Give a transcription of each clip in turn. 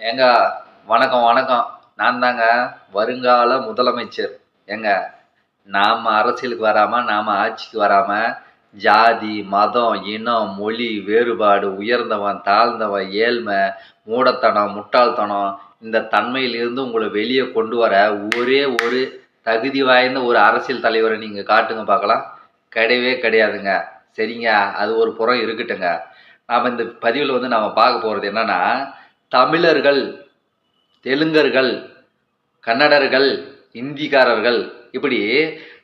ஏங்க வணக்கம் வணக்கம். நான் தாங்க வருங்கால முதலமைச்சர். ஏங்க நாம் அரசியலுக்கு வராமல் நாம் ஆட்சிக்கு வராமல் ஜாதி மதம் இனம் மொழி வேறுபாடு உயர்ந்தவன் தாழ்ந்தவன் ஏழ்மை மூடத்தனம் முட்டாள்தனம் இந்த தன்மையிலிருந்து உங்களை வெளியே கொண்டு வர ஒரே ஒரு தகுதி வாய்ந்த ஒரு அரசியல் தலைவரை நீங்கள் காட்டுங்க பார்க்கலாம். கிடையவே கிடையாதுங்க. சரிங்க அது ஒரு புறம் இருக்கட்டுங்க. நாம் இந்த பதிவில் வந்து நாம் பார்க்க போகிறது என்னன்னா தமிழர்கள் தெலுங்கர்கள் கன்னடர்கள் இந்திக்காரர்கள் இப்படி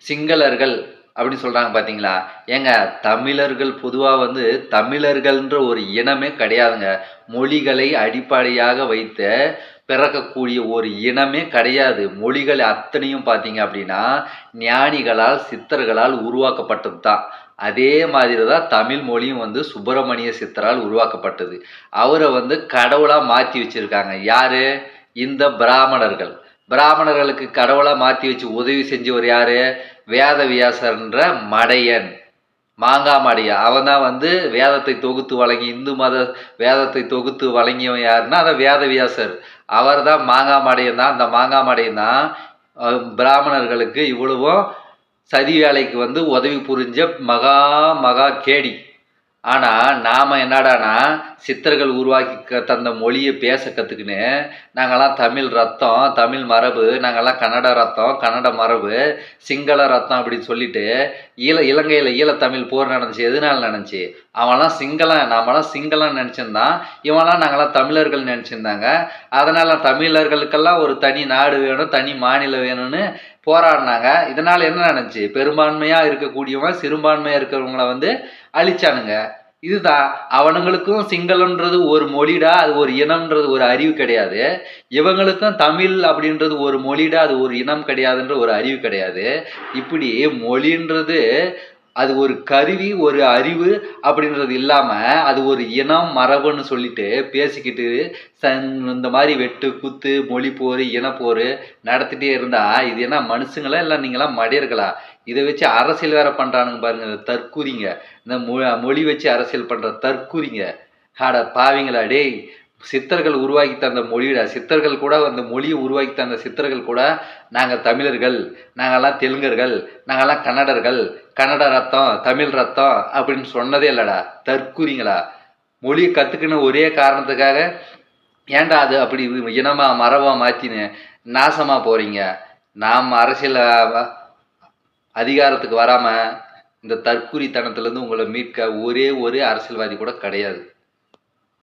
சிங்களர்கள் அப்படின்னு சொல்கிறாங்க பார்த்தீங்களா ஏங்க தமிழர்கள் பொதுவாக வந்து தமிழர்கள்ன்ற ஒரு இனமே கிடையாதுங்க. மொழிகளை அடிப்படையாக வைத்து பிறக்கக்கூடிய ஒரு இனமே கிடையாது. மொழிகள் அத்தனையும் பார்த்தீங்க அப்படின்னா ஞானிகளால் சித்தர்களால் உருவாக்கப்பட்டது தான் அதே மாதிரி தான் தமிழ் மொழியும் வந்து சுப்பிரமணிய சித்தரால் உருவாக்கப்பட்டது. அவரை வந்து கடவுளாக மாற்றி வச்சுருக்காங்க. யார்? இந்த பிராமணர்கள். பிராமணர்களுக்கு கடவுளாக மாற்றி வச்சு உதவி செஞ்சவர் யார்? வேதவியாசர்ன்ற மடையன். மாங்காமடையா அவன் தான் வந்து வேதத்தை தொகுத்து வழங்கி இந்து மத வேதத்தை தொகுத்து வழங்கியவன் யாருன்னா அந்த வேதவியாசர். அவர் தான் மாங்காமடையன் தான். அந்த மாங்காமடையன் தான் பிராமணர்களுக்கு இவ்வளவும் சதி வேலைக்கு வந்து உதவி புரிஞ்ச மகா மகா கேடி. ஆனால் நாம் என்னடானா சித்தர்கள் உருவாக்கி தந்த மொழியை பேச கற்றுக்குன்னு நாங்கள்லாம் தமிழ் ரத்தம் தமிழ் மரபு நாங்கள்லாம் கன்னட ரத்தம் கன்னட மரபு சிங்கள ரத்தம் அப்படின்னு சொல்லிட்டு ஈழ இலங்கையில் ஈழத்தமிழ் போர் நடந்துச்சு. எதனால நடந்துச்சு? அவன்லாம் சிங்களம் நாமெல்லாம் சிங்களம் நினச்சிருந்தான். இவன்லாம் நாங்களாம் தமிழர்கள் நினச்சிருந்தாங்க. அதனால் தமிழர்களுக்கெல்லாம் ஒரு தனி நாடு வேணும் தனி மாநிலம் வேணும்னு போராடினாங்க. இதனால் என்ன நடந்துச்சு? பெரும்பான்மையாக இருக்கக்கூடியவன் சிறுபான்மையாக இருக்கிறவங்கள வந்து அழிச்சானுங்க. இதுதான். அவனுங்களுக்கும் சிங்களம்ன்றது ஒரு மொழிடா அது ஒரு இனம்ன்றது ஒரு அறிவு கிடையாது. இவங்களுக்கும் தமிழ் அப்படின்றது ஒரு மொழிடா அது ஒரு இனம் கிடையாதுன்ற ஒரு அறிவு கிடையாது. இப்படி மொழின்றது அது ஒரு கருவி ஒரு அறிவு அப்படின்றது இல்லாமல் அது ஒரு இனம் மரபுன்னு சொல்லிட்டு பேசிக்கிட்டு சன் இந்த மாதிரி வெட்டு குத்து மொழி போர் இனப்போர் நடத்திட்டே இருந்தா இது என்ன மனுஷங்களா இல்லை நீங்களாம் மடையர்களா? இதை வச்சு அரசியல் வேற பண்ணுறானுங்க பாருங்க இந்த இந்த மொழி வச்சு அரசியல் பண்ணுற தற்கூறிங்க. ஆட பாவிங்களா டேய். சித்தர்கள் உருவாக்கி தந்த மொழிடா சித்தர்கள் கூட அந்த மொழியை உருவாக்கி தந்த சித்தர்கள் கூட நாங்கள் தமிழர்கள் நாங்கள்லாம் தெலுங்கர்கள் நாங்கள்லாம் கன்னடர்கள் கன்னட ரத்தம் தமிழ் ரத்தம் அப்படின்னு சொன்னதே இல்லைடா. தற்கூறிங்களா? மொழியை கற்றுக்கின ஒரே காரணத்துக்காக ஏன்டா அது அப்படி இனமா மரபா மாற்றின்னு நாசமாக போகிறீங்க நாம் அரசியல் அதிகாரத்துக்கு வராமல் இந்த தற்கூரித்தனத்துலேருந்து உங்களை மீட்க ஒரே ஒரே அரசியல்வாதி கூட கிடையாது.